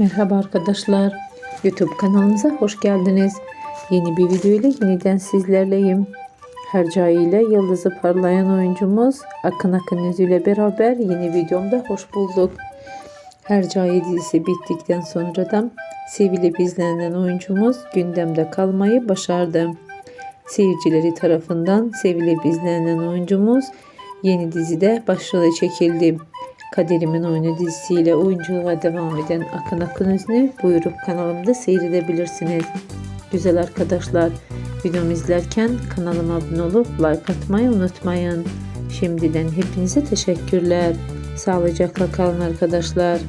Merhaba arkadaşlar. YouTube kanalımıza hoş geldiniz. Yeni bir video ile yeniden sizlerleyim. Hercai ile yıldızı parlayan oyuncumuz Akın Akın ile beraber yeni videomda hoş bulduk. Hercai dizisi bittikten sonra da sevilip izlenen oyuncumuz gündemde kalmayı başardı. Seyircileri tarafından sevilip izlenen oyuncumuz yeni dizide başrole çekildi. Kaderimin Oyunu dizisiyle oyunculuğa devam eden Akın Akın Özünü buyurup kanalımda seyredebilirsiniz. Güzel arkadaşlar, videomu izlerken kanalıma abone olup like atmayı unutmayın. Şimdiden hepinize teşekkürler. Sağlıcakla kalın arkadaşlar.